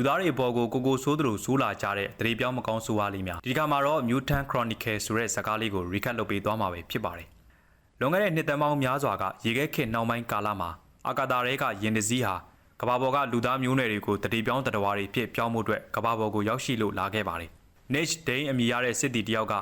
လူသားတွေအပေါ်ကိုကိုကိုဆိုးသလိုဆိုးလာကြတဲ့တရေပြောင်းမကောင်းဆိုးဝါးလေးများဒီကမှာတော့ Mutant Chronicle ဆိုတဲ့ဇာတ်ကားလေးကို recap လုပ်ပေးသွားမှာပဲဖြစ်ပါတယ်လွန်ခဲ့တဲ့နှစ်သက်မောင်းများစွာကရေခဲခေတ်နောက်ပိုင်းကာလမှာအာကာသရဲကယင်တစည်းဟာကမ္ဘာပေါ်ကလူသားမျိုးနွယ်တွေကိုတရေပြောင်းတတဝါတွေဖြစ်ပြောင်းမှုအတွက်ကမ္ဘာပေါ်ကိုရောက်ရှိလို့လာခဲ့ပါတယ် Niche Dane အမည်ရတဲ့စစ်တီတယောက်က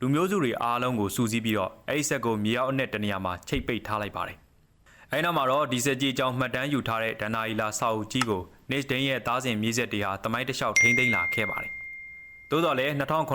လူမျိုးစုတွေအားလုံးကိုစူးစီးပြီးတော့အဲ့ဒီဆက်ကိုမြေအောက်အနဲ့တနေရာမှာချိတ်ပိတ်ထားလိုက်ပါတယ်။အဲဒီနောက်မှာတော့ဒီဆက်ကြီးအကြောင်းမှတ်တမ်းယူထားတဲ့ဒန်နာအီလာစာအုပ်ကြီးကို Niche Dane ရဲ့သားစဉ်မြေးဆက်တွေဟာတမိုင်းတစ်လျှောက်ထိမ့်သိမ်းလာခဲ့ပါတယ်။သို့တော်လည်း2900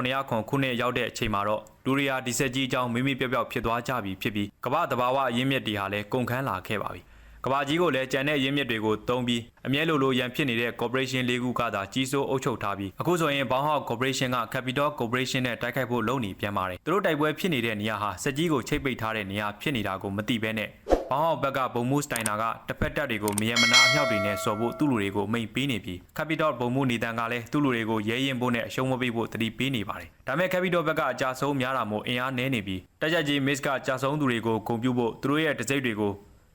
ခုနှစ်ရောက်တဲ့အချိန်မှာတော့လူရီယာဒီဆက်ကြီးအကြောင်းမိမိပြောက်ပြောက်ဖြစ်သွားကြပြီဖြစ်ပြီးကမ္ဘာတဘာဝအရင်းမြစ်တွေဟာလည်းကုန်ခန်းလာခဲ့ပါပြီ။ကဘာကြီးကိုလည်းကြံတဲ့ရင်းမြစ်တွေကိုတုံးပြီးအမြဲလိုလိုရန်ဖြစ်နေတဲ့ corporation လေးခုကသာကြီးစိုးအုပ်ချုပ်ထားပြီးအခုဆိုရင်ဘောင်းဟောက် corporation က capital corporation နဲ့တိုက်ခိုက်ဖို့လုပ်နေပြန်ပါတယ်သူတို့တိုက်ပွဲဖြစ်နေတဲ့နေရာဟာစက်ကြီးကိုချိတ်ပိတ်ထားတဲ့နေရာဖြစ်နေတာကိုမသိဘဲနဲ့ ဘောင်းဟောက်ဘက်ကဘုံမူစတိုင်နာကတစ်ဖက်တက်တွေကိုမယမနာအမြောက်တွေနဲ့စော်ဖို့သူ့လူတွေကိုအမိန်ပေးနေပြီး capital ဘုံမူနေတန်ကလည်းသူ့လူတွေကိုရဲရင်ဖို့နဲ့အရှုံးမပေးဖို့တတိပေးနေပါတယ်ဒါပေမဲ့ capital ဘက်ကအကြဆုံးများတာမို့အင်အားနည်းနေပြီးတက်ကြကြီး miss ကကြာဆုံးသူတွေကိုဂုံပြူဖို့သူတို့ရဲ့တစိမ့်တွေကို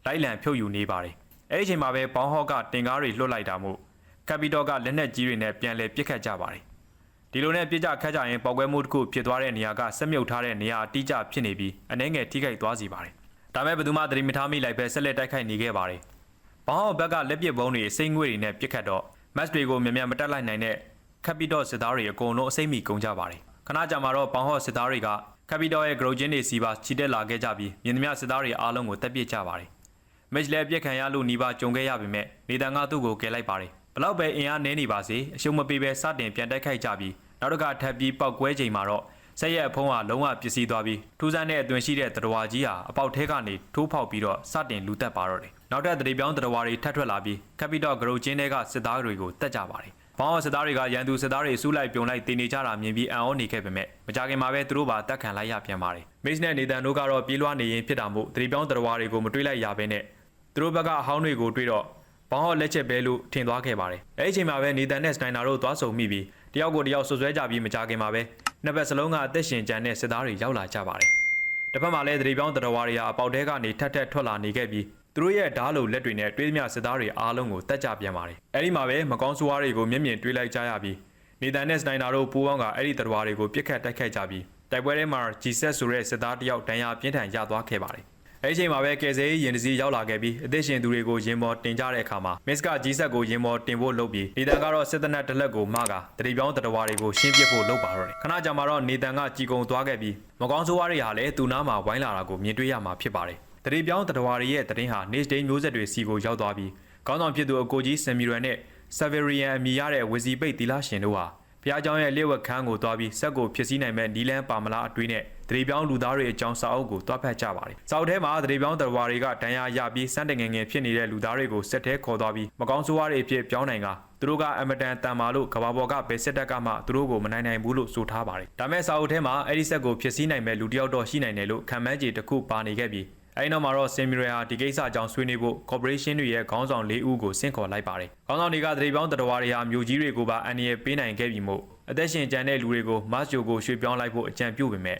လိုက်လံဖြုတ်ယူနေပါတယ်အဲ့ဒီအချိန်မှာပဲဘောင်းဟော့ကတင်ကားတွေလွှတ်လိုက်တာမို့ကပီတော့ကလက်နက်ကြီးတွေနဲ့ပြန်လည်ပစ်ခတ်ကြပါတယ်ဒီလိုနဲ့ပြစ်ကြခတ်ကြရင်ပေါက်ကွဲမှုတစ်ခုဖြစ်သွားတဲ့နေရာကဆက်မြုပ်ထားတဲ့နေရာအတိအကျဖြစ်နေပြီးအနှဲငယ်ထိခိုက်သွားစီပါတယ် ဒါမဲ့ဘယ်သူမှသတိမထားမိလိုက်ပဲဆက်လက်တိုက်ခိုက်နေခဲ့ပါတယ်ဘောင်းဟော့ဘက်ကလက်ပစ်ဘုံတွေစိတ်ငွေတွေနဲ့ပစ်ခတ်တော့ match တွေကိုမြန်မြန်မတက်လိုက်နိုင်တဲ့ကပီတော့စစ်သားတွေအကုန်လုံးအစိမ့်မိကုန်ကြပါတယ်ခဏကြာမှာတော့ဘောင်းဟော့စစ်သားတွေကကပီတော့ရဲ့ grow ချင်းတွေစီပါချီတက်လာခဲ့ကြပြီးမြင်သမျှစစ်သားတွေအားလုံးကိုတက်ပစ်ကြပါတယ်မက်ချ်လည်းပြက်ခံရလို့နီးပါကြုံခဲ့ရပေမဲ့နေတန်ကသူ့ကိုကယ်လိုက်ပါတယ်ဘလောက်ပဲအင်အားနည်းနေပါစေအရှုံးမပေးပဲစတင်ပြန်တိုက်ခိုက်ကြပြီးနောက်တစ်ခါထပ်ပြီးပောက်ကွဲချိန်မှာတော့ ဆက်ရက်အဖုံးဟာလုံးဝပျက်စီးသွားပြီးထူးဆန်းတဲ့အသွင်ရှိတဲ့တရဝါကြီးဟာအပေါက်ထဲကနေထိုးဖောက်ပြီးတော့စတင်လူတက်ပါတော့တယ်နောက်ထပ်တရေပြောင်းတရဝါတွေထပ်ထွက်လာပြီးကပီတော့ဂရုချင်းတွေကစစ်သားတွေကိုတက်ကြပါတယ်ဘောင်းစစ်သားတွေကရန်သူစစ်သားတွေစူးလိုက်ပြုံလိုက်တင်နေကြတာမြင်ပြီးအံ့ဩနေခဲ့ပေမဲ့မကြခင်မှာပဲသူတို့ပါတက်ခံလိုက်ရပြန်ပါတယ်မိတ်နဲ့နေတန်တို့ကတော့ပြေးလွှားနေရင်ဖြစ်တာမို့တရေပြောင်းတရဝါတွေကိုမတွေးလိုက်ရဘဲနဲ့သူတို့ဘက်ကအဟောင်းတွေကိုတွေးတော့ဘောင်းဟော့လက်ချက်ပဲလို့ထင်သွားခဲ့ပါတယ်။အဲဒီအချိန်မှာပဲနေတန်နဲ့စတိုင်နာတို့သွားဆုံမိပြီးတယောက်ကိုတယောက်ဆွဆွဲကြပြီးမကြခင်မှာပဲ နှစ်ဘက်စလုံးကအသက်ရှင်ကြံတဲ့စစ်သားတွေရောက်လာကြပါတယ်။တစ်ဖက်မှာလည်းတရေပြောင်းတရဝါတွေဟာအပေါက်တဲကနေထက်ထက်ထွက်လာနေခဲ့ပြီးသူတို့ရဲ့ဓားလိုလက်တွေနဲ့တွေးသမျှစစ်သားတွေအားလုံးကိုတက်ကြပြန်ပါတယ်။အဲဒီမှာပဲမကောင်းဆိုးဝါးတွေကိုမျက်မြင်တွေးလိုက်ကြရပြီးနေတန်နဲ့စတိုင်နာတို့ပူးပေါင်းကအဲ့ဒီတရဝါတွေကိုပြစ်ခတ်တိုက်ခိုက်ကြပြီးတိုက်ပွဲထဲမှာ G7 ဆိုတဲ့စစ်သားတယောက်ဒဏ်ရာပြင်းထန်ရသွားခဲ့ပါတယ်။ အဲဒီအချိန်မှာပဲကယ်ဆယ်ရေးရင်တစီရောက်လာခဲ့ပြီးအသက်ရှင်သူတွေကိုရင်မော်တင်ကြတဲ့အခါမှာမစ္စကဂျီဆက်ကိုရင်မော်တင်ဖို့လုပ်ပြီးနေတန်ကတော့စစ်တနတ်တလက်ကိုမကတတိပြောင်းတတဝါတွေကိုရှင်းပြဖို့လုပ်ပါတော့တယ်ခဏကြာမှာတော့နေတန်ကကြီးကုံသွားခဲ့ပြီးမကောင်းဆိုးဝါးတွေဟာလည်းသူနားမှာဝိုင်းလာတာကိုမြင်တွေ့ရမှာဖြစ်ပါတယ်တတိပြောင်းတတဝါတွေရဲ့တရင်ဟာ next day မျိုးဆက်တွေစီကိုရောက်သွားပြီးခေါင်းဆောင်ဖြစ်သူအကိုကြီးဆမ်မီရန်နဲ့ဆာဗီရီယန်အမည်ရတဲ့ဝစီပိတ်သီလရှင်တို့ဟာဘုရားကျောင်းရဲ့လျှက်ဝက်ခန်းကိုသွားပြီးဆက်ကိုဖြစ်စည်းနိုင်မဲ့နီလန်ပါမလာအတွေးနဲ့ တရေပြောင်းလူသားတွေအကြောင်းစာအုပ်ကိုတွားဖတ်ကြပါတယ်။စာအုပ်ထဲမှာတရေပြောင်းတရဝါတွေကဒဏ်ရာရပြီးစမ်းတငယ်ငယ်ဖြစ်နေတဲ့လူသားတွေကိုဆက်ထဲခေါ်သွားပြီးမကောင်းဆိုးဝါးတွေအဖြစ်ပြောင်းနိုင်ကသူတို့ကအမတန်တန်မာလို့ကဘာပေါ်ကဘယ်စစ်တပ်ကမှသူတို့ကိုမနိုင်နိုင်ဘူးလို့ဆိုထားပါတယ်။ဒါမဲ့စာအုပ်ထဲမှာအဲ့ဒီဆက်ကိုဖြစ်စည်းနိုင်မဲ့လူတစ်ယောက်တော့ရှိနိုင်တယ်လို့ခံမှန်းခြေတစ်ခုပါနေခဲ့ပြီးအဲဒီနောက်မှာတော့စင်မီရီယာဒီကိစ္စအကြောင်းဆွေးနွေးဖို့ corporation တွေရဲ့ခေါင်းဆောင်၄ဦးကိုဆင့်ခေါ်လိုက်ပါတယ်။ခေါင်းဆောင်တွေကတရေပြောင်းတရဝါတွေဟာမြို့ကြီးတွေကိုပါအန်ရယ်ပေးနိုင်ခဲ့ပြီမို့အသက်ရှင်ကျန်တဲ့လူတွေကိုမတ်ဂျိုကိုရွှေ့ပြောင်းလိုက်ဖို့အကြံပြုပေမဲ့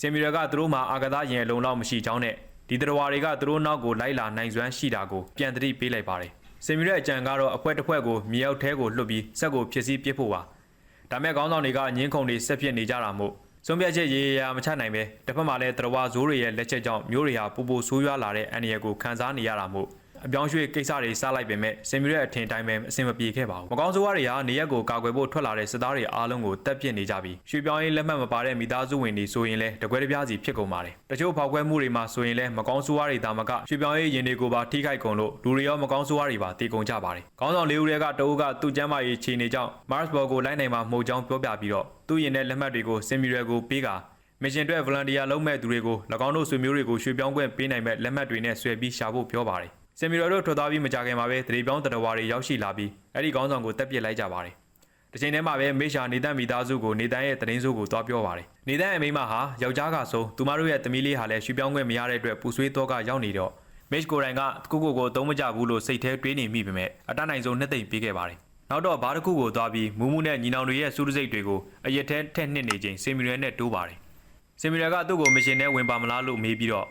စင်မီရီယာကသူတို့မှာအာကသရင်အလုံးလောက်မရှိကြောင်းနဲ့ဒီတရဝါတွေကသူတို့နောက်ကိုလိုက်လာနိုင်စွမ်းရှိတာကိုပြန်သတိပေးလိုက်ပါတယ်။စင်မီရီယာအကြံကတော့အဖွဲတစ်ဖွဲကိုမြေအောက်ထဲကိုလွှတ်ပြီးစက်ကိုဖြစ်စည်းပစ်ဖို့ပါ။ဒါမဲ့ခေါင်းဆောင်တွေကငင်းခုန်တွေဆက်ဖြစ်နေကြတာမို့ဆုံးဖြတ်ချက်ရေရေရာမချနိုင်ပဲတစ်ဖက်မှာလည်းတရဝါဇိုးတွေရဲ့လက်ချက်ကြောင့်မျိုးတွေဟာပူပူဆိုးရွားလာတဲ့အန်ရယ်ကိုခံစားနေရတာမို့ အပြောင်းရွှေ့ကိစ္စတွေစလိုက်ပေမဲ့စင်မီရဲ့အထင်တိုင်းပဲအဆင်မပြေခဲ့ပါဘူး။မကောင်းဆိုးဝါးတွေဟာနေရက်ကိုကာကွယ်ဖို့ထွက်လာတဲ့စစ်သားတွေအားလုံးကိုတက်ပြစ်နေကြပြီးရွှေပြောင်းရေးလက်မှတ်မပါတဲ့မိသားစုဝင်တွေဆိုရင်လည်းတကွဲတပြားစီဖြစ်ကုန်ပါတယ်။တချို့ဖောက်ခွဲမှုတွေမှာဆိုရင်လည်းမကောင်းဆိုးဝါးတွေတာမကရွှေပြောင်းရေးရင်တွေကိုပါထိခိုက်ကုန်လို့လူတွေရောမကောင်းဆိုးဝါးတွေပါတည်ကုန်ကြပါတယ်။ကောင်းဆောင်လေးဦးတွေကတအုပ်ကသူ့ကျမ်းမာရေးခြေနေကြောင်း Mars ဘော်ကိုလိုက်နိုင်မှာမဟုတ်ကြောင်းပြောပြပြီးတော့သူ့ရင်တဲ့လက်မှတ်တွေကိုစင်မီရယ်ကိုပေးကာမစ်ရှင်အတွက် volunteer လုပ်မဲ့သူတွေကို၎င်းတို့ဆွေမျိုးတွေကိုရွှေ့ပြောင်းခွင့်ပေးနိုင်မဲ့လက်မှတ်တွေနဲ့ဆွဲပြီးရှာဖို့ပြောပါတယ်။ စင်မီရော်တို့ထွက်သွားပြီးမကြခင်မှာပဲတရေပြောင်းတရဝါတွေရောက်ရှိလာပြီးအဲ့ဒီခေါင်းဆောင်ကိုတက်ပစ်လိုက်ကြပါတယ်။တစ်ချိန်တည်းမှာပဲမေရှာနေတန်မိသားစုကိုနေတန်ရဲ့တရင်စုကိုတွားပြောပါတယ်။နေတန်ရဲ့မိန်းမဟာယောက်ျားကဆိုသူမတို့ရဲ့သမီးလေးဟာလည်းရွှေ့ပြောင်းခွင့်မရတဲ့အတွက်ပူဆွေးတော့ကရောက်နေတော့မစ်ကိုရိုင်ကကိုကိုကိုအသုံးမကျဘူးလို့စိတ်ထဲတွေးနေမိပေမဲ့အတတ်နိုင်ဆုံးနှစ်သိမ့်ပေးခဲ့ပါတယ်။နောက်တော့ဘာတစ်ခုကိုသွားပြီးမူးမူးနဲ့ညီနောင်တွေရဲ့စူးစိတ်တွေကိုအရက်ထဲထက်နှစ်နေချိန်စင်မီရဲနဲ့တိုးပါတယ်။စင်မီရဲကသူ့ကိုမရှင်နဲ့ဝင်ပါမလားလို့မေးပြီးတော့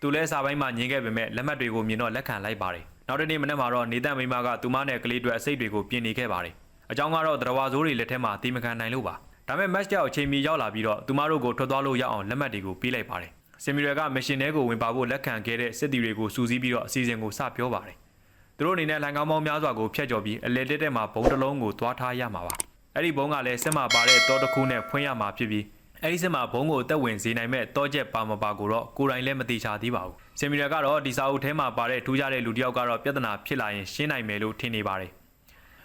သူလဲစာပိုင်းမှာညင်ခဲ့ပေမဲ့လက်မှတ်တွေကိုမြင်တော့လက်ခံလိုက်ပါတယ်။နောက်တစ်နေ့မနက်မှာတော့နေတန်မိမကသူမနဲ့ကလေးတွေအစိတ်တွေကိုပြင်နေခဲ့ပါတယ်အကြောင်းကတော့တရဝါဇိုးတွေလက်ထက်မှာတီမခံနိုင်လို့ပါဒါပေမဲ့ match ကြောက်အချိန်မီရောက်လာပြီးတော့သူမတို့ကိုထွက်သွားလို့ရအောင်လက်မှတ်တွေကိုပေးလိုက်ပါတယ်ဆင်မီရယ်ကမရှင်ထဲကိုဝင်ပါဖို့လက်ခံခဲ့တဲ့စစ်တီတွေကိုစူးစီးပြီးတော့အစီအစဉ်ကိုစပြောပါတယ်သူတို့အနေနဲ့လန်ကောင်းပေါင်းများစွာကိုဖျက်ကျော်ပြီးအလဲတက်တက်မှာဘုံတစ်လုံးကိုသွားထားရမှာပါအဲ့ဒီဘုံကလည်းစစ်မှာပါတဲ့တောတစ်ခုနဲ့ဖွင့်ရမှာဖြစ်ပြီး အဲ့ဒီစစ်မှာဘုံကိုအသက်ဝင်စေနိုင်မဲ့တောချက်ပါမပါကိုတော့ကိုယ်တိုင်လည်းမသိချသေးပါဘူးဆင်မီရယ်ကတော့ဒီစာအုပ်ထဲမှာပါတဲ့ထူးခြားတဲ့လူတစ်ယောက်ကတော့ပြဿနာဖြစ်လာရင်ရှင်းနိုင်မယ်လို့ထင်နေပါတယ်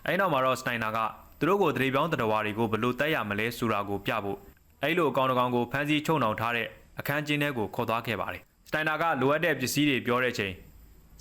အဲ့နောက်မှာတော့စတိုင်နာကသူတို့ကိုတရေပြောင်းတတော်ဝါတွေကိုဘလို့တက်ရမလဲဆိုတာကိုပြဖို့အဲ့လိုအကောင်တကောင်ကိုဖမ်းဆီးချုံနှောင်ထားတဲ့အခန်းကျင်းထဲကိုခေါ်သွားခဲ့ပါတယ်စတိုင်နာကလိုအပ်တဲ့ပစ္စည်းတွေပြောတဲ့ချိန်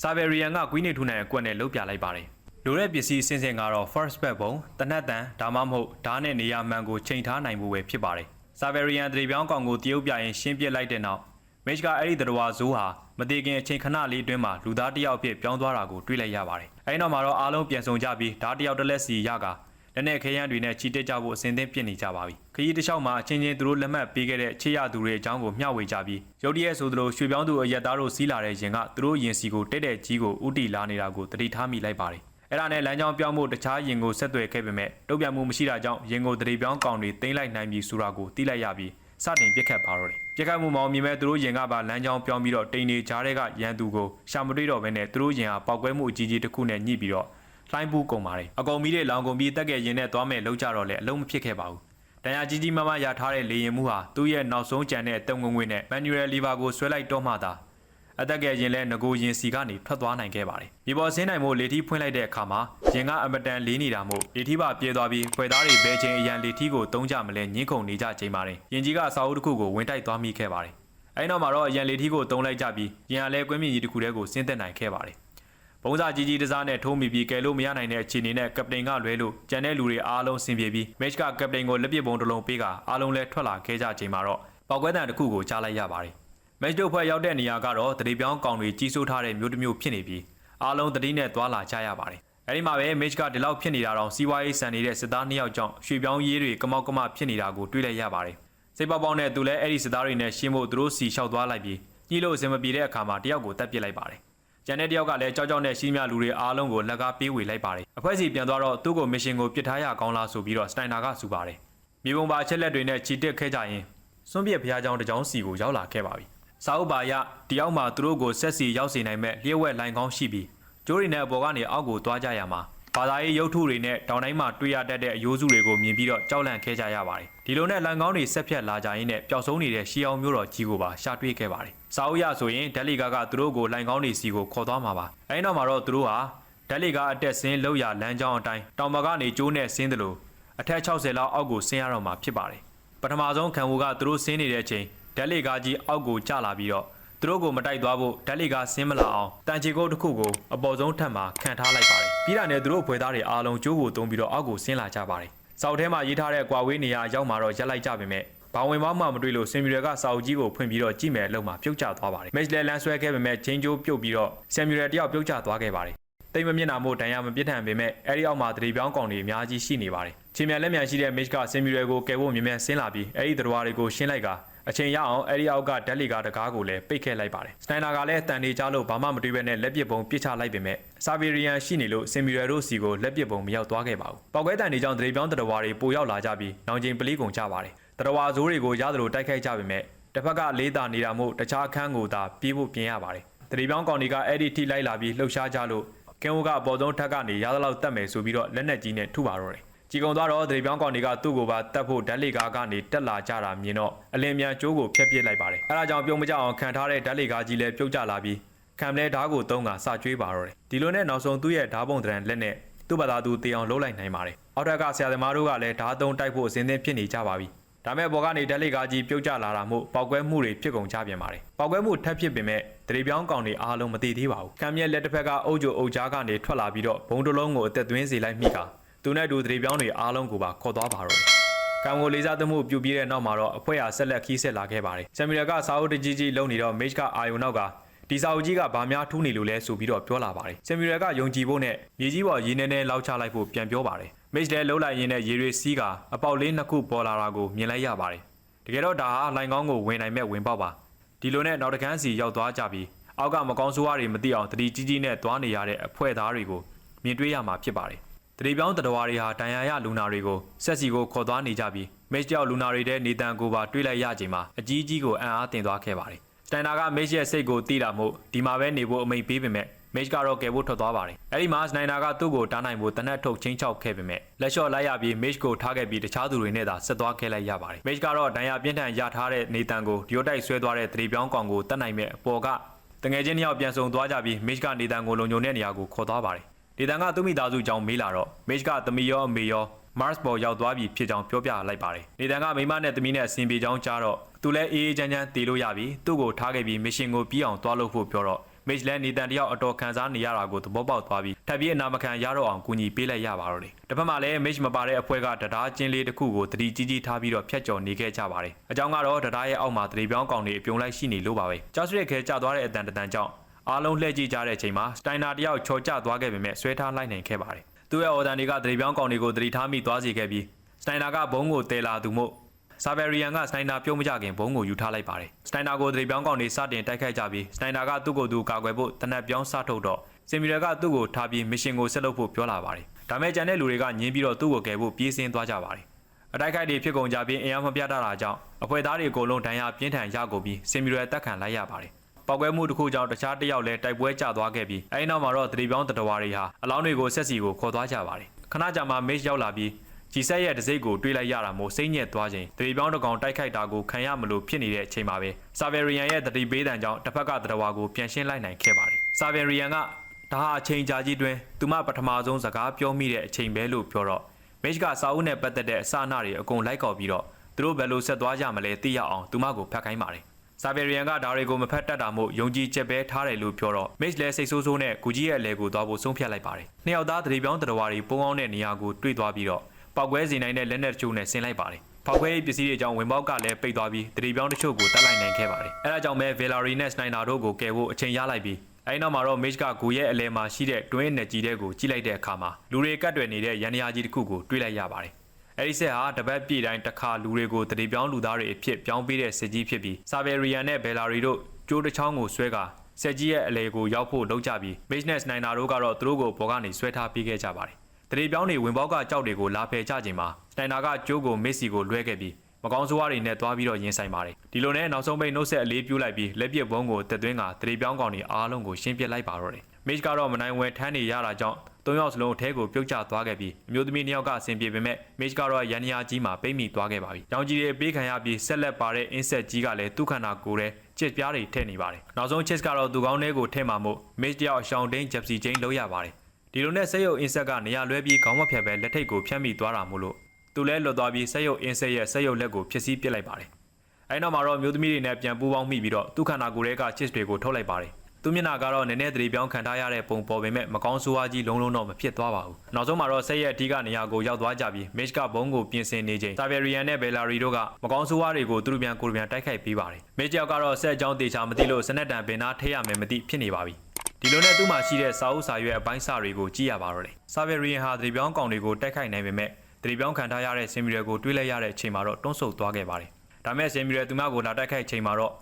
ဆာဗယ်ရီယန်ကကွီးနေထူနိုင်အကွက်နဲ့လှုပ်ပြလိုက်ပါတယ်လိုတဲ့ပစ္စည်းအစင်းစင်ကတော့ first back ဘုံတနတ်တန်ဒါမှမဟုတ်ဓာတ်နဲ့နေရာမှန်ကိုချိန်ထားနိုင်ဖို့ပဲဖြစ်ပါတယ် ဆာဗယ်ရီယန်တရေပြောင်းကောင်ကိုတရုပ်ပြရင်ရှင်းပြလိုက်တဲ့နောက်မစ်ကအဲ့ဒီတတော်ဝါဇိုးဟာမတည်ခင်အချိန်ခဏလေးအတွင်းမှာလူသားတစ်ယောက်ဖြစ်ပြောင်းသွားတာကိုတွေ့လိုက်ရပါတယ်အဲဒီနောက်မှာတော့အားလုံးပြန်ဆောင်ကြပြီးဓာတ်တစ်ယောက်တစ်လက်စီရကလက်နဲ့ခဲယမ်းတွေနဲ့ချီတက်ကြဖို့အစဉ်သင့်ပြင်နေကြပါပြီခရီးတစ်လျှောက်မှာအချင်းချင်းသူတို့လက်မှတ်ပေးခဲ့တဲ့ချေရသူတွေအကြောင်းကိုမျှဝေကြပြီးရုတ်တရက်ဆိုသလိုရွှေပြောင်းသူအရက်သားတို့စီးလာတဲ့ရင်ကသူတို့ရင်စီကိုတက်တဲ့ကြီးကိုဥတီလာနေတာကိုတတိထားမိလိုက်ပါတယ် အဲ့ဒါနဲ့လမ်းကြောင်းပြောင်းဖို့တခြားရင်ကိုဆက်သွယ်ခဲ့ပေမဲ့တုံ့ပြန်မှုမရှိတာကြောင့်ရင်ကိုတတိပြောင်းကောင်တွေတင်းလိုက်နိုင်ပြီဆိုတာကိုသိလိုက်ရပြီးစတင်ပြစ်ခတ်ပါတော့တယ်ပြစ်ခတ်မှုမောင်မြင်မဲ့သူတို့ရင်ကပါလမ်းကြောင်းပြောင်းပြီးတော့တိန်နေကြားတဲ့ကရန်သူကိုရှာမတွေ့တော့ဘဲနဲ့သူတို့ရင်ဟာပောက်ကွဲမှုအကြီးကြီးတစ်ခုနဲ့ညှိပြီးတော့လှိုင်းပူးကုန်ပါတယ်အကုန်မီးတဲ့လောင်ကုန်ပြီးတက်ငယ်ရင်နဲ့သွားမဲ့လောက်ကြတော့လေအလုံးမဖြစ်ခဲ့ပါဘူးတန်ရာကြီးကြီးမမရထားတဲ့လေရင်မှုဟာသူ့ရဲ့နောက်ဆုံးကြံတဲ့တုံငုံငွေနဲ့ manual lever ကိုဆွဲလိုက်တော့မှသာ အတက်ကယ်ရင်လဲငကိုရင်စီကနေထွက်သွားနိုင်ခဲ့ပါတယ်။မြေပေါ်ဆင်းနိုင်မှုလေထီးဖွင့်လိုက်တဲ့အခါမှာရင်ကအမတန်လေးနေတာမို့လေထီးပါပြေးသွားပြီးဖွယ်သားတွေဘဲချင်းအရန်လေထီးကိုတုံးကြမလဲညှင်းခုန်နေကြချိန်ပါတယ်။ရင်ကြီးကအစာအုပ်တစ်ခုကိုဝင်တိုက်သွားမိခဲ့ပါတယ်။အဲဒီနောက်မှာတော့အရန်လေထီးကိုတုံးလိုက်ကြပြီးရင်အလဲကွင်းမြင့်ကြီးတစ်ခုတည်းကိုဆင်းသက်နိုင်ခဲ့ပါတယ်။ဘုံစာကြီးကြီးတစားနဲ့ထိုးမိပြီးကယ်လို့မရနိုင်တဲ့အခြေအနေနဲ့ကပတိန်ကလွဲလို့ကျန်တဲ့လူတွေအားလုံးဆင်ပြေပြီးမက်ချ်ကကပတိန်ကိုလက်ပစ်ပုံတစ်လုံးပေးကအားလုံးလဲထွက်လာခဲ့ကြချိန်မှာတော့ပောက်ကွဲတံတစ်ခုကိုကြားလိုက်ရပါတယ်။ မက်ချ်တို့ဖွဲ့ရောက်တဲ့နေရာကတော့တတိပြောင်းကောင်တွေကြီးစိုးထားတဲ့မျိုးတစ်မျိုးဖြစ်နေပြီးအားလုံးတတိနဲ့သွာလာကြရပါတယ်။အဲဒီမှာပဲမက်ချ်ကဒီလောက်ဖြစ်နေတာတော့စီးပွားရေးဆန်နေတဲ့စစ်သားနှစ်ယောက်ကြောင့်ရွှေပြောင်းရေးတွေကမောက်ကမဖြစ်နေတာကိုတွေ့လိုက်ရပါတယ်။စိတ်ပေါက်ပေါက်နဲ့သူလည်းအဲ့ဒီစစ်သားတွေနဲ့ရှင်းဖို့သူတို့စီလျှောက်သွားလိုက်ပြီးညှိလို့အစင်မပြေတဲ့အခါမှာတယောက်ကိုတက်ပစ်လိုက်ပါတယ်။ကျန်တဲ့တယောက်ကလည်းကြောက်ကြောက်နဲ့ရှင်းမြလူတွေအားလုံးကိုလက်ကားပေးဝေလိုက်ပါတယ်။အဖွဲ့စီပြန်သွားတော့သူ့ကိုမစ်ရှင်ကိုပစ်ထားရကောင်းလားဆိုပြီးတော့စတိုင်နာကစူပါတယ်။မြေပုံပါအချက်လက်တွေနဲ့ချီတက်ခဲ့ကြရင်စွန့်ပြစ်ဖျားကြောင်တစ်ကြောင်စီကိုရောက်လာခဲ့ပါပြီ။ စာအုပ်ပါရတယောက်မှသူတို့ကိုဆက်စီရောက်စေနိုင်မဲ့လျှက်ဝက်လိုင်ကောင်းရှိပြီးကျိုးတွေနဲ့အပေါ်ကနေအောက်ကိုသွားကြရမှာဘာသာရေးရုပ်ထုတွေနဲ့တောင်တိုင်းမှာတွေ့ရတတ်တဲ့အယိုးစုတွေကိုမြင်ပြီးတော့ကြောက်လန့်ခဲ့ကြရပါတယ်။ဒီလိုနဲ့လန်ကောင်းတွေဆက်ဖြတ်လာကြရင်းနဲ့ပျောက်ဆုံးနေတဲ့ရှီအောင်မျိုးတော်ကြီးကိုပါရှာတွေ့ခဲ့ပါတယ်။စာအုပ်ရဆိုရင်ဒက်လီကာကသူတို့ကိုလိုင်ကောင်းတွေစီကိုခေါ်သွားမှာပါ။အဲဒီနောက်မှာတော့သူတို့ဟာဒက်လီကာအတက်ဆင်းလောက်ရလမ်းကြောင်းအတိုင်းတောင်ဘက်ကနေကျိုးနဲ့ဆင်းတယ်လို့အထက်60လောက်အောက်ကိုဆင်းရတော့မှာဖြစ်ပါတယ်။ပထမဆုံးခံဝူကသူတို့ဆင်းနေတဲ့အချိန် ဒက်လီကာကြီးအောက်ကိုကျလာပြီးတော့သူတို့ကိုမတိုက်သွားဖို့ဓာတ်လီကဆင်းမလာအောင်တန်ချီကုတ်တစ်ခုကိုအပေါ်ဆုံးထပ်မှာခံထားလိုက်ပါတယ်ပြီးတာနဲ့သူတို့ဖွယ်သားတွေအားလုံးကျိုးကိုတုံးပြီးတော့အောက်ကိုဆင်းလာကြပါတယ်စောက်ထဲမှာရေးထားတဲ့ကွာဝေးနေရာရောက်မှာတော့ရက်လိုက်ကြပေမဲ့ဘာဝင်မောင်းမှမတွေ့လို့ဆင်မီရယ်ကစာအုပ်ကြီးကိုဖွင့်ပြီးတော့ကြည့်မယ်အလုံးမှာပြုတ်ကျသွားပါတယ်မက်ချ်လဲလန်ဆွဲခဲ့ပေမဲ့ချင်းကျိုးပြုတ်ပြီးတော့ဆင်မီရယ်တယောက်ပြုတ်ကျသွားခဲ့ပါတယ်တိတ်မမျက်နှာမို့ဒဏ်ရာမပြစ်ထန်ပေမဲ့အဲ့ဒီအောက်မှာတတိပြောင်းကောင်တွေအများကြီးရှိနေပါတယ်။ချင်းမြန်လက်မြန်ရှိတဲ့ Mitch ကဆင်မီရယ်ကိုကယ်ဖို့မြင်မြန်ဆင်းလာပြီးအဲ့ဒီတတော်တွေကိုရှင်းလိုက်က အချိန်ရအောင်အဲ့ဒီအောက်ကဓာတ်လီကတကားကိုလည်းပိတ်ခဲ့လိုက်ပါတယ်။စတိုင်နာကလည်းတန်နေကြလို့ဘာမှမတွေးဘဲနဲ့လက်ပစ်ပုံပစ်ချလိုက်ပေမဲ့ဆာဗီရီယန်ရှိနေလို့ဆင်မီရယ်တို့စီကိုလက်ပစ်ပုံမရောက်သွားခဲ့ပါဘူး။ပောက်ကွဲတန်နေကြောင့်တတိပြောင်းတတော်တွေပိုရောက်လာကြပြီးနောင်ချင်းပလီကုန်ကြပါတယ်။တတော်ဇိုးတွေကိုရသလိုတိုက်ခိုက်ကြပေမဲ့တစ်ဖက်ကလေးတာနေတာမို့တခြားအခန်းကိုသာပြေးဖို့ပြင်ရပါတယ်။တတိပြောင်းကောင်တွေကအဲ့ဒီထိလိုက်လာပြီးလှုပ်ရှားကြလို့ကင်ဝကအပေါ်ဆုံးထက်ကနေရသလောက်တက်မယ်ဆိုပြီးတော့လက်နက်ကြီးနဲ့ထုပါတော့တယ်။ ကြီးကုံသွားတော့ဒရီပြောင်းကောင်တွေကသူ့ကိုပါတက်ဖို့ဓာတ်လီကားကနေတက်လာကြတာမြင်တော့အလင်းမြန်ကျိုးကိုဖျက်ပစ်လိုက်ပါတယ်။အဲဒါကြောင့်ပြုံးမကြအောင်ခံထားတဲ့ဓာတ်လီကားကြီးလည်းပြုတ်ကျလာပြီးခံလဲဓာတ်ကိုသုံးကစကြွေးပါတော့တယ်။ဒီလိုနဲ့နောက်ဆုံးသူ့ရဲ့ဓာတ်ပုံတရံလက်နဲ့သူ့ဘာသာသူတေအောင်လှုပ်လိုက်နိုင်ပါတယ်။အောက်ထက်ကဆရာသမားတို့ကလည်းဓာတ်သုံးတိုက်ဖို့အစဉ်သင့်ဖြစ်နေကြပါပြီ။ဒါမဲ့ဘော်ကနေဓာတ်လီကားကြီးပြုတ်ကျလာတာမို့ပောက်ကွဲမှုတွေဖြစ်ကုန်ကြပြန်ပါတယ်။ပောက်ကွဲမှုထပ်ဖြစ်ပေမဲ့တရေပြောင်းကောင်တွေအားလုံးမသိသေးပါဘူး။ခံမြက်လက်တစ်ဖက်ကအုပ်ကျအုပ်ကြားကနေထွက်လာပြီးတော့ဘုံတလုံးကိုအသက်သွင်းစေလိုက်မိက သူနဲ့တူတရေပြောင်းတွေအားလုံးကိုပါခေါ်သွားပါတော့တယ်။ကံကိုလေးစားသမှုပြုပြီးတဲ့နောက်မှာတော့အဖွဲ့ဟာဆက်လက်ခီးဆက်လာခဲ့ပါတယ်။ဆမ်မီရကစာအုပ်တကြီးကြီးလုံနေတော့ Mage ကအာယုံနောက်ကဒီစာအုပ်ကြီးကဘာများထူးနေလို့လဲဆိုပြီးတော့ပြောလာပါတယ်။ဆမ်မီရကယုံကြည်ဖို့နဲ့မြေကြီးပေါ်ရေနေနေလောက်ချလိုက်ဖို့ပြန်ပြောပါတယ်။ Mage လည်းလှုပ်လိုက်ရင်းနဲ့ရေတွေစီးကအပေါက်လေးနှစ်ခုပေါ်လာတာကိုမြင်လိုက်ရပါတယ်။တကယ်တော့ဒါဟာလိုင်ကောင်းကိုဝင်နိုင်မဲ့ဝင်ပေါက်ပါ။ဒီလိုနဲ့နောက်တကန်းစီရောက်သွားကြပြီးအောက်ကမကောင်းဆိုးဝါးတွေမသိအောင်တတိကြီးကြီးနဲ့သွားနေရတဲ့အဖွဲ့သားတွေကိုမြင်တွေ့ရမှာဖြစ်ပါတယ် တတိပြောင်းတတော်တွေဟာဒဏ်ရာရလူနာတွေကိုဆက်စီကိုခေါ်သွားနေကြပြီးမစ်တယောက်လူနာတွေတဲ့နေတန်ကိုပါတွေးလိုက်ရချိန်မှာအကြီးကြီးကိုအံ့အားတင်သွားခဲ့ပါတယ်စတန်ဒါကမစ်ရဲ့စိတ်ကိုတီးတာမို့ဒီမှာပဲနေဖို့အမိန်ပေးပေမဲ့မစ်ကတော့ကယ်ဖို့ထွက်သွားပါတယ်အဲ့ဒီမှာစနိုင်နာကသူ့ကိုတားနိုင်ဖို့တနက်ထုတ်ချင်းချောက်ခဲ့ပေမဲ့လက်လျှော့လိုက်ရပြီးမစ်ကိုထားခဲ့ပြီးတခြားသူတွေနဲ့သာဆက်သွားခဲ့လိုက်ရပါတယ်မစ်ကတော့ဒဏ်ရာပြင်းထန်ရထားတဲ့နေတန်ကိုဒီယိုတိုက်ဆွဲသွားတဲ့တတိပြောင်းကောင်ကိုတတ်နိုင်မဲ့အပေါ်ကတငယ်ချင်းနှစ်ယောက်ပြန်ဆုံသွားကြပြီးမစ်ကနေတန်ကိုလုံခြုံတဲ့နေရာကိုခေါ်သွားပါတယ်။ နေတန်ကသူ့မိသားစုကြောင့်မေးလာတော့မစ်ကသမီးရောအမေရော Mars ပေါ်ရောက်သွားပြီဖြစ်ကြောင်းပြောပြလိုက်ပါတယ်။နေတန်ကမိမနဲ့သမီးနဲ့အဆင်ပြေကြောင်းကြားတော့သူလည်းအေးအေးချမ်းချမ်းတည်လို့ရပြီသူ့ကိုထားခဲ့ပြီးမစ်ရှင်ကိုပြီးအောင်သွားလို့ဖို့ပြောတော့မစ်လည်းနေတန်တယောက်အတော်ခံစားနေရတာကိုသဘောပေါက်သွားပြီးထပ်ပြီးအနာမခံရတော့အောင်ကူညီပေးလိုက်ရပါတော့တယ်။တစ်ဖက်မှာလည်းမစ်မပါတဲ့အဖွဲ့ကတရားချင်းလေးတစ်ခုကိုတတိကြီးကြီးထားပြီးတော့ဖျက်ကျော်နေခဲ့ကြပါတယ်။အကြောင်းကတော့တရားရဲ့အောက်မှာတတိပြောင်းကောင်တွေအပြုံလိုက်ရှိနေလို့ပါပဲ။ကြောက်စရက်ခဲကျသွားတဲ့အတန်တန်ကြောင့် အားလုံးလှည့်ကြည့်ကြတဲ့အချိန်မှာစတိုင်နာတယောက်ချော်ကျသွားခဲ့ပေမဲ့ဆွဲထားလိုက်နိုင်ခဲ့ပါတယ်။သူ့ရဲ့အော်ဒန်တွေကတတိပြောင်းကောင်တွေကိုတတိထားမိသွားစေခဲ့ပြီးစတိုင်နာကဘုံကိုတဲလာသူမို့ဆာဗယ်ရီယန်ကစတိုင်နာပြုံးမကြခင်ဘုံကိုယူထားလိုက်ပါတယ်။စတိုင်နာကိုတတိပြောင်းကောင်တွေစတင်တိုက်ခိုက်ကြပြီးစတိုင်နာကသူ့ကိုယ်သူကာကွယ်ဖို့တနက်ပြောင်းစထုတ်တော့စင်မီရကသူ့ကိုထားပြီးမစ်ရှင်ကိုဆက်လုပ်ဖို့ပြောလာပါတယ်။ဒါမဲ့ကျန်တဲ့လူတွေကညင်းပြီးတော့သူ့ကိုကယ်ဖို့ပြေးဆင်းသွားကြပါတယ်။အတိုက်ခိုက်တွေဖြစ်ကုန်ကြပြီးအင်အားမပြတတ်တာကြောင့်အဖွဲ့သားတွေအကုန်လုံးဒဏ်ရာပြင်းထန်ရကုန်ပြီးစင်မီရတက်ခံလိုက်ရပါတယ်။ ပောက်ကွဲမှုတစ်ခုကြောင့်တခြားတစ်ယောက်လည်းတိုက်ပွဲကျသွားခဲ့ပြီးအဲဒီနောက်မှာတော့တတိပြောင်းတတဝါတွေဟာအလောင်းတွေကိုဆက်စီကိုခေါ်သွားကြပါတယ်။ခဏကြာမှမစ်ရောက်လာပြီးဂျီဆက်ရဲ့တစိ့ကိုတွေးလိုက်ရတာမို့စိတ်ညစ်သွားချိန်တတိပြောင်းတစ်ကောင်တိုက်ခိုက်တာကိုခံရမလို့ဖြစ်နေတဲ့အချိန်မှာပဲဆာဗယ်ရီယန်ရဲ့တတိပေးတံကြောင့်တစ်ဖက်ကတတဝါကိုပြန်ရှင်းလိုက်နိုင်ခဲ့ပါတယ်။ဆာဗယ်ရီယန်ကဒါဟာအချိန်ကြာကြီးတွင်သူမပထမဆုံးစကားပြောမိတဲ့အချိန်ပဲလို့ပြောတော့မစ်ကစာအုပ်နဲ့ပတ်သက်တဲ့အစအနတွေအကုန်လိုက်ကော်ပြီးတော့သူတို့ဘယ်လိုဆက်သွားကြမလဲသိရအောင်သူမကိုဖတ်ခိုင်းပါတယ်။ ဆာဗယ်ရီယန်ကဒါတွေကိုမဖတ်တတ်တာမို့ယုံကြည်ချက်ပဲထားတယ်လို့ပြောတော့မစ်လည်းစိတ်ဆိုးဆိုးနဲ့ကူကြီးရဲ့အလဲကိုသွားဖို့ဆုံးဖြတ်လိုက်ပါတယ်။နှစ်ယောက်သားတတိပြောင်းတတဝါတွေပုံအောင်တဲ့နေရာကိုတွေ့သွားပြီးတော့ပောက်ကွဲစေနိုင်တဲ့လက်နက်တချို့နဲ့ဆင်လိုက်ပါတယ်။ဖောက်ခွဲရေးပစ္စည်းတွေကြောင့်ဝင်ပေါက်ကလည်းပိတ်သွားပြီးတတိပြောင်းတချို့ကိုတတ်လိုက်နိုင်ခဲ့ပါတယ်။အဲဒါကြောင့်ပဲဗေလာရီနဲ့စနိုင်နာတို့ကိုကယ်ဖို့အချိန်ရလိုက်ပြီးအဲဒီနောက်မှာတော့ Mage ကဂူရဲ့အလဲမှာရှိတဲ့ twin energy တဲ့ကိုကြည့်လိုက်တဲ့အခါမှာလူတွေကတ်တွယ်နေတဲ့ရန်ရာကြီးတစ်ခုကိုတွေ့လိုက်ရပါတယ်။ အဲဒီဆက်ဟာတပတ်ပြည့်တိုင်းတစ်ခါလူတွေကိုတတိပြောင်းလူသားတွေအဖြစ်ပြောင်းပေးတဲ့စစ်ကြီးဖြစ်ပြီး Saverian နဲ့ Bellary တို့ကျိုးတစ်ချောင်းကိုဆွဲကာဆက်ကြီးရဲ့အလဲကိုရောက်ဖို့လုပ်ကြပြီး Mage နဲ့ Snyder တို့ကတော့သူတို့ကိုဘောကနေဆွဲထားပေးခဲ့ကြပါတယ်။တတိပြောင်းတွေဝင်ပေါက်ကကြောက်တွေကိုလာဖယ်ကြချိန်မှာ Snyder ကကျိုးကို Messi ကိုလွှဲခဲ့ပြီးမကောင်းဆိုးဝါးတွေနဲ့တွားပြီးတော့ရင်ဆိုင်ပါတယ်ဒီလိုနဲ့နောက်ဆုံးပိတ်နှုတ်ဆက်အလေးပြူးလိုက်ပြီးလက်ပစ်ဘုံကိုတက်သွင်းကတရေပြောင်းကောင်တွေအားလုံးကိုရှင်းပစ်လိုက်ပါတော့တယ်မစ်ကတော့မနိုင်ဝဲထမ်းနေရတာကြောင့် သုံးယောက်စလုံးအထဲကိုပြုတ်ကျသွားခဲ့ပြီးအမျိုးသမီးနှစ်ယောက်ကအဆင်ပြေပေမဲ့မစ်ကတော့ရန်နီယာကြီးမှာပိတ်မိသွားခဲ့ပါပြီ။ရောင်ကြီးတွေပေးခံရပြီးဆက်လက်ပါတဲ့အင်းဆက်ကြီးကလည်းသူ့ခန္ဓာကိုယ်ထဲချစ်ပြားတွေထည့်နေပါတယ်။နောက်ဆုံးချစ်ကတော့သူကောင်းထဲကိုထည့်မှာမို့မစ်တယောက်အရှောင်းတိန်ဂျက်စီချင်းလုံးရပါတယ်။ဒီလိုနဲ့ဆက်ရုပ်အင်းဆက်ကနေရာလွဲပြီးခေါင်းမဖြတ်ပဲလက်ထိတ်ကိုဖြတ်မိသွားတာမို့လို့သူလဲလွတ်သွားပြီးဆက်ရုပ်အင်းဆက်ရဲ့ဆက်ရုပ်လက်ကိုဖျက်ဆီးပစ်လိုက်ပါတယ်။အဲဒီနောက်မှာတော့မျိုးသမီးတွေနဲ့ပြန်ပူးပေါင်းမိပြီးတော့သူ့ခန္ဓာကိုယ်ထဲကချစ်တွေကိုထုတ်လိုက်ပါတယ်။ သူမျက်နှာကတော့နည်းနည်းသတိပြောင်းခံထားရတဲ့ပုံပေါ်ပေမဲ့မကောင်းဆိုးဝါးကြီးလုံးလုံးတော့မဖြစ်သွားပါဘူး။နောက်ဆုံးမှာတော့ဆက်ရဲ့အဓိကနေရာကိုရောက်သွားကြပြီးမစ်ကဘုံကိုပြင်ဆင်နေချိန်ဆာဗယ်ရီယန်နဲ့ဘယ်လာရီတို့ကမကောင်းဆိုးဝါးတွေကိုသူတို့ပြန်ကိုယ်ပြန်တိုက်ခိုက်ပေးပါတယ်။မစ်ကြောက်ကတော့ဆက်အကြောင်းတေချာမသိလို့စနက်တံပင်သားထိရမယ်မသိဖြစ်နေပါပြီ။ဒီလိုနဲ့သူ့မှာရှိတဲ့စာအုပ်စာရွက်အပိုင်းစာတွေကိုကြည့်ရပါတော့တယ်။ဆာဗယ်ရီယန်ဟာသတိပြောင်းကောင်တွေကိုတိုက်ခိုက်နိုင်ပေမဲ့သတိပြောင်းခံထားရတဲ့စင်မီရယ်ကိုတွေးလိုက်ရတဲ့အချိန်မှာတော့တွန်းဆုတ်သွားခဲ့ပါတယ်။ဒါမဲ့စင်မီရယ်သူမကိုလာတိုက်ခိုက်ချိန်မှာတော့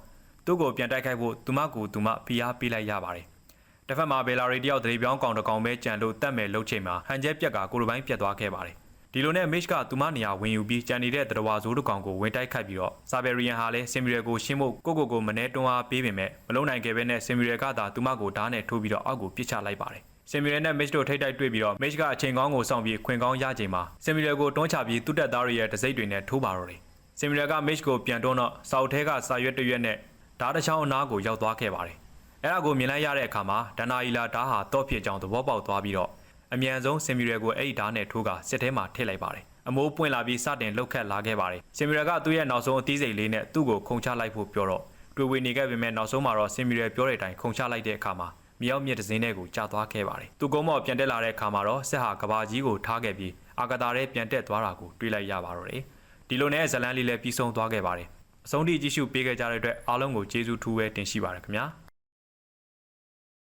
သူ့ကိုပြန်တိုက်ခိုက်ဖို့သူမကိုသူမဖိအားပေးလိုက်ရပါတယ်။တစ်ဖက်မှာဘယ်လာရီတယောက်သတိပြောင်းကောင်တစ်ကောင်ပဲကြံလို့တတ်မဲ့လှုပ်ချိန်မှာဟန်ကျက်ပြက်ကကိုလိုပိုင်းပြက်သွားခဲ့ပါတယ်။ဒီလိုနဲ့ Mitch ကသူမနေရာဝင်ယူပြီးကြံနေတဲ့တရဝါဇိုးတစ်ကောင်ကိုဝင်တိုက်ခိုက်ပြီးတော့ Saverian ဟာလည်း Similar ကိုရှင်းဖို့ကိုကိုကိုမနေတွန်းအားပေးပေမဲ့မလုံနိုင်ခဲ့ဘဲနဲ့ Similar ကသာသူမကိုဓာတ်နဲ့ထိုးပြီးတော့အောက်ကိုပစ်ချလိုက်ပါတယ်။ Similar နဲ့ Mitch တို့ထိတ်တိုက်တွေ့ပြီးတော့ Mitch ကအချိန်ကောင်းကိုစောင့်ပြီးခွင်ကောင်းရချိန်မှာ Similar ကိုတွန်းချပြီးသူ့တက်သားတွေရဲ့တစိမ့်တွေနဲ့ထိုးပါတော့တယ်။ Similar က Mitch ကိုပြန်တွန်းတော့စောက်ထဲကစာရွက်တစ်ရွက်နဲ့ ဓာတ်တစ်ချောင်းအနားကိုရောက်သွားခဲ့ပါတယ်။အဲ့ဒါကိုမြင်လိုက်ရတဲ့အခါမှာဒန်နာအီလာဓာတ်ဟာတော့ဖြစ်ကြောင်သဘောပေါက်သွားပြီးတော့အမြန်ဆုံး Similar ကိုအဲ့ဒီဓာတ်နဲ့ထိုးကစစ်ထဲမှာထည့်လိုက်ပါတယ်။အမိုးပွင့်လာပြီးစတင်လှုပ်ခတ်လာခဲ့ပါတယ်။စင်မီရကသူ့ရဲ့နောက်ဆုံးအသီးစိတ်လေးနဲ့သူ့ကိုခုံချလိုက်ဖို့ပြောတော့တွေ့ဝေနေခဲ့ပေမဲ့နောက်ဆုံးမှာတော့စင်မီရပြောတဲ့အတိုင်းခုံချလိုက်တဲ့အခါမှာမြောက်မြစ်တစင်းတဲ့ကိုကြာသွားခဲ့ပါတယ်။သူကုန်းမော်ပြန်တက်လာတဲ့အခါမှာတော့ဆက်ဟာကဘာကြီးကိုထားခဲ့ပြီးအာဂတာရဲပြန်တက်သွားတာကိုတွေ့လိုက်ရပါတော့တယ်။ဒီလိုနဲ့ဇလန်လေးလည်းပြီးဆုံးသွားခဲ့ပါတယ်။ အဆုံးထိကြည့်ရှုပေးခဲ့ကြတဲ့အတွက်အားလုံးကိုကျေးဇူးထူးပဲတင်ရှိပါတယ်ခင်ဗျာ။